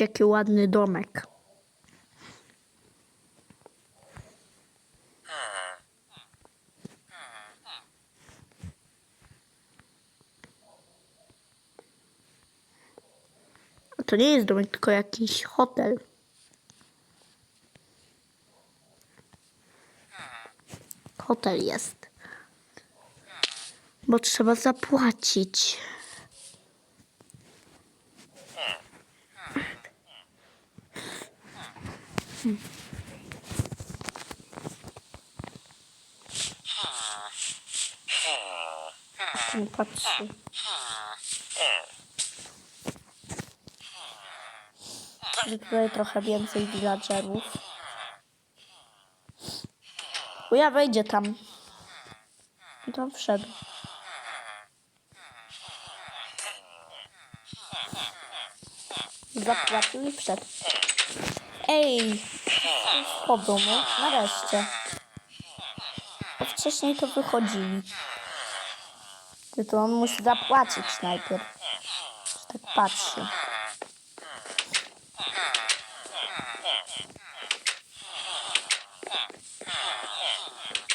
Jaki ładny domek. To nie jest domek, tylko jakiś hotel. Hotel jest. Bo trzeba zapłacić. Nie patrzy. Tutaj trochę więcej villagerów. Uja wejdzie tam. I tam wszedł. Zapłacił i wszedł. Ej! Wchodzą, no. Nareszcie. Bo wcześniej to wychodzili. To on musi zapłacić najpierw. Tak patrzy.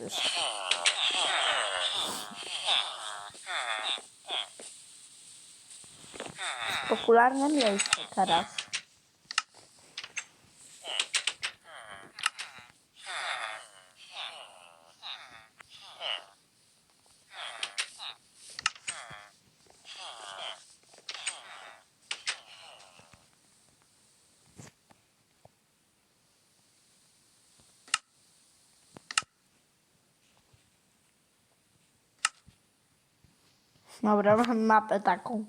Wyszedł. Popularne miejsce teraz. Dobra, mam mapę taką.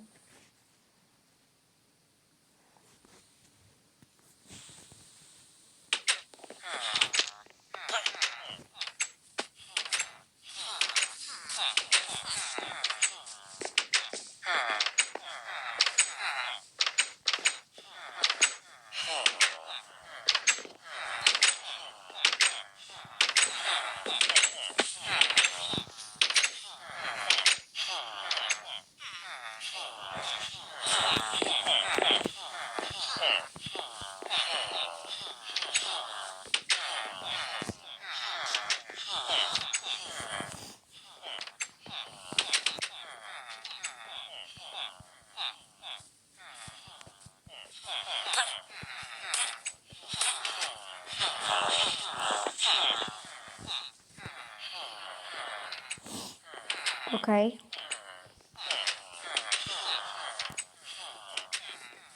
Okej.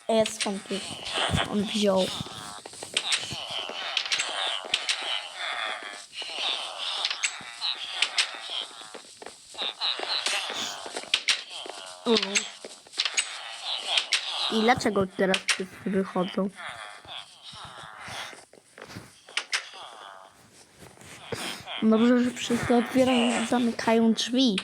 Jest skąd tu on wziął. Mm. I dlaczego teraz wszyscy wychodzą? Dobrze, że wszyscy otwierają zamykają drzwi.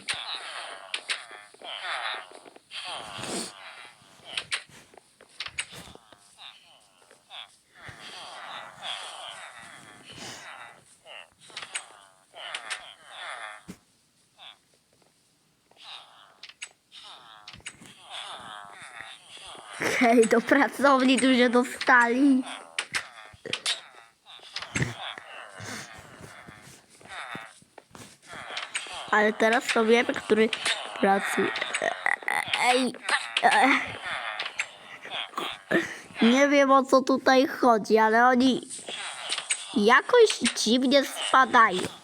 Hej, do pracowni się dostali. Ale teraz to wiemy, który pracuje. Ej. Nie wiem o co tutaj chodzi, ale oni jakoś dziwnie spadają.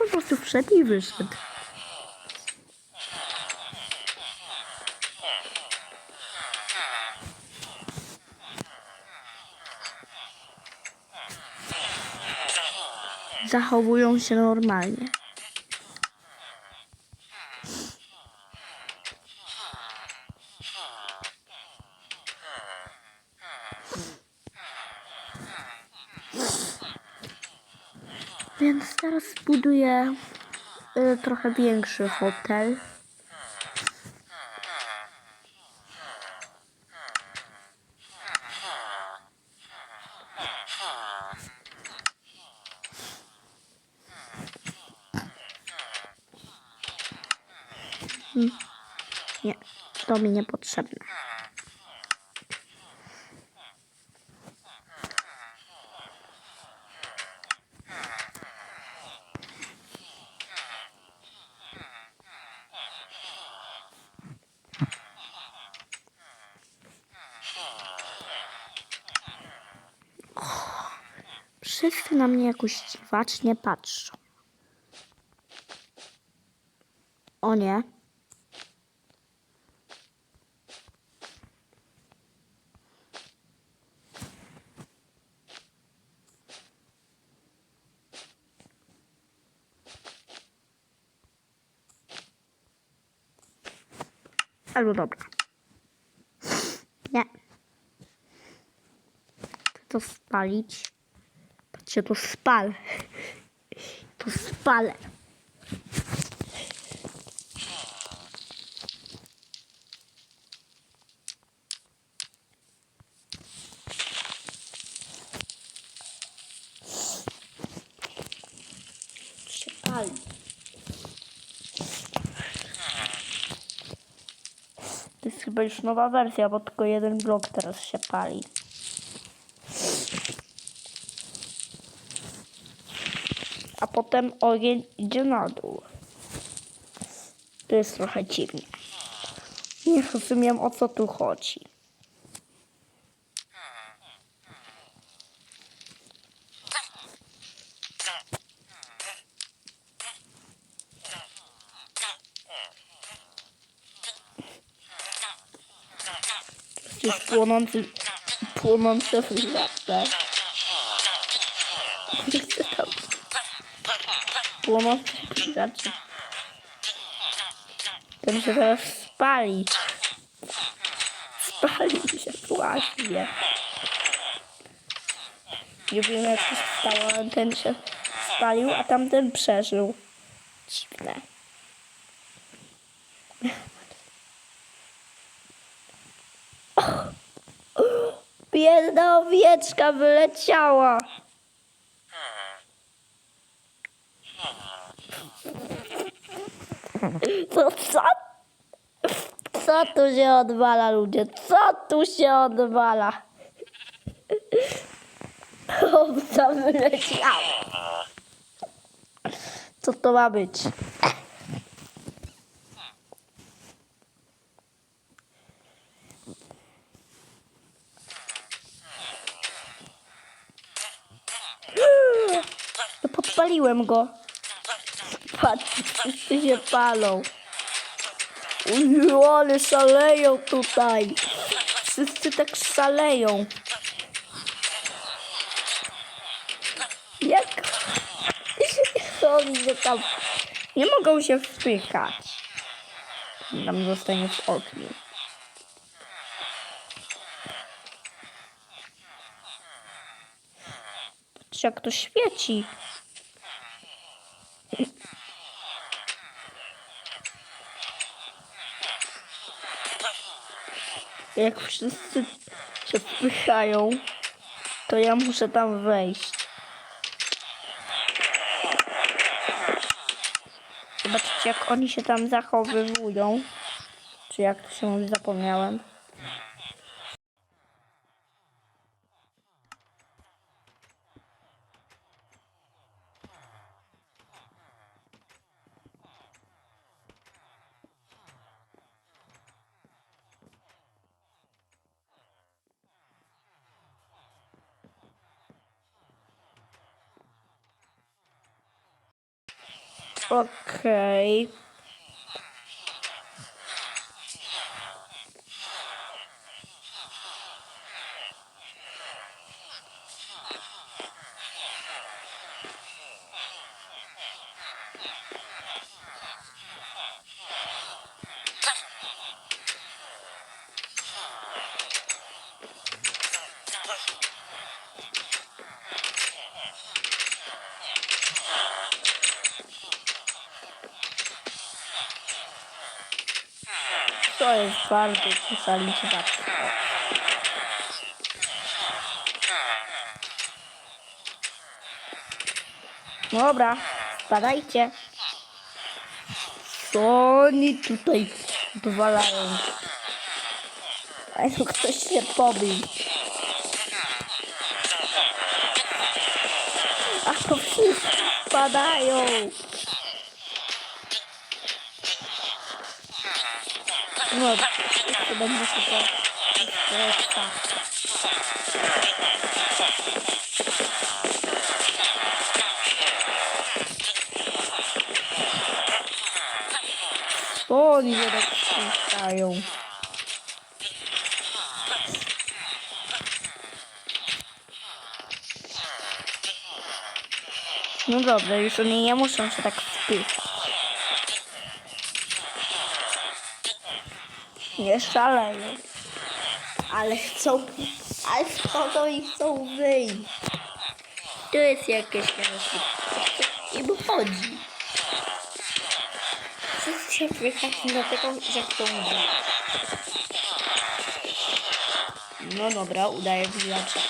Po prostu wszedł i wyszedł. Zachowują się normalnie. Teraz buduję y, trochę większy hotel. Nie, to mi niepotrzebne. Wszyscy na mnie jakoś dziwacznie patrzą. O nie. Albo dobra. Nie. Chcę to spalić. Patrzcie, to spal. To spalę. To jest chyba już nowa wersja, bo tylko jeden blok teraz się pali. A potem ogień idzie na dół. To jest trochę dziwnie. Nie rozumiem o co tu chodzi. Jest płonący, płonące fryzjatę. Nie chcę tam płonący fryzjatę. Ten się teraz spali. Spalił się właśnie. Nie wiem jak to stało, ale ten się spalił, a tamten przeżył. Dziwne. Biedna owieczka wyleciała. Co, co? Co tu się odwala, ludzie? Co tu się odwala? Owca wyleciała. Co to ma być? No podpaliłem go. Patrz, wszyscy się palą. Uju, ale szaleją tutaj. Wszyscy tak szaleją. Jak oni się tam nie mogą się wpychać. Tam zostanie w ogniu. Patrz jak to świeci. Jak wszyscy się wpychają, to ja muszę tam wejść. Zobaczcie, jak oni się tam zachowywują. Czy jak to się mówi, zapomniałem. Okej. To jest bardzo szaliczna. Dobra, spadajcie. Co oni tutaj dowalają? Ej, no ktoś się pobił. A to wszyscy spadają. No, to będzie super. To tak. Oni się tak spuszczają. No dobra, już oni nie muszą się tak wpychać. Nie szaleją. Ale chcą, ale wchodzą i chcą wyjść. Tu jest jakieś. I wychodzi. Wszyscy się wpychać dlatego, że chcą wyjść. No dobra, udaje wyjaczać.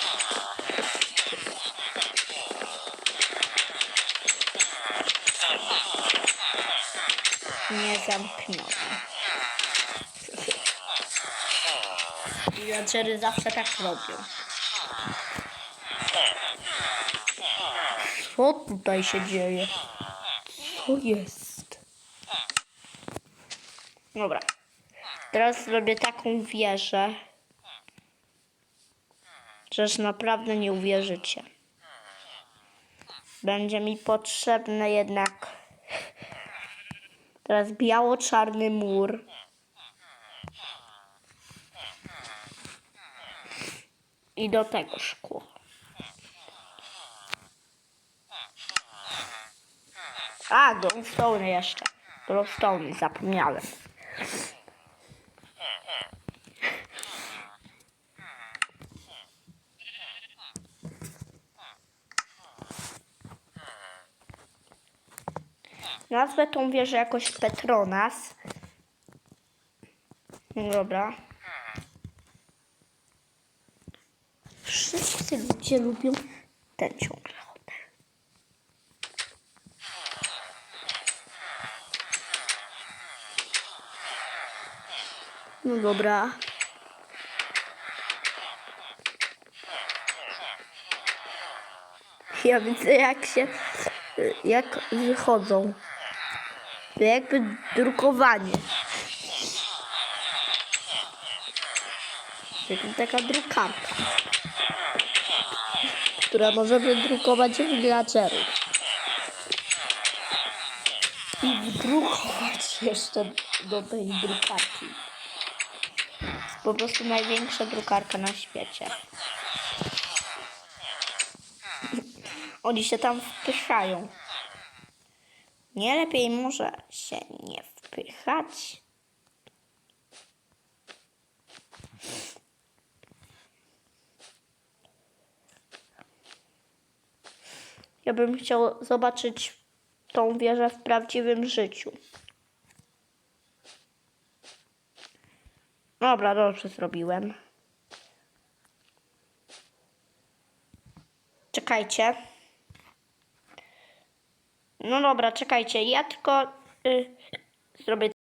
Nie zamknąłem. Villagery zawsze tak robią. Co tutaj się dzieje? Co jest? Dobra. Teraz zrobię taką wieżę, że już naprawdę nie uwierzycie. Będzie mi potrzebny jednak teraz biało-czarny mur. I do tego szkło. A, glowstone jeszcze. Glowstone, zapomniałem. Nazwę tą wieżę jakoś Petronas. No Dobra. Ludzie lubią ten ciągle. No dobra. Ja widzę jak się, jak wychodzą. Jakby drukowanie. Jakby taka drukarka która może wydrukować villagerów. I wdrukować jeszcze do tej drukarki. Po prostu największa drukarka na świecie. Oni się tam wpychają. Nie lepiej może się nie wpychać. Ja bym chciał zobaczyć tą wieżę w prawdziwym życiu. Dobra, dobrze zrobiłem. Czekajcie. No dobra, czekajcie. Ja tylko y, zrobię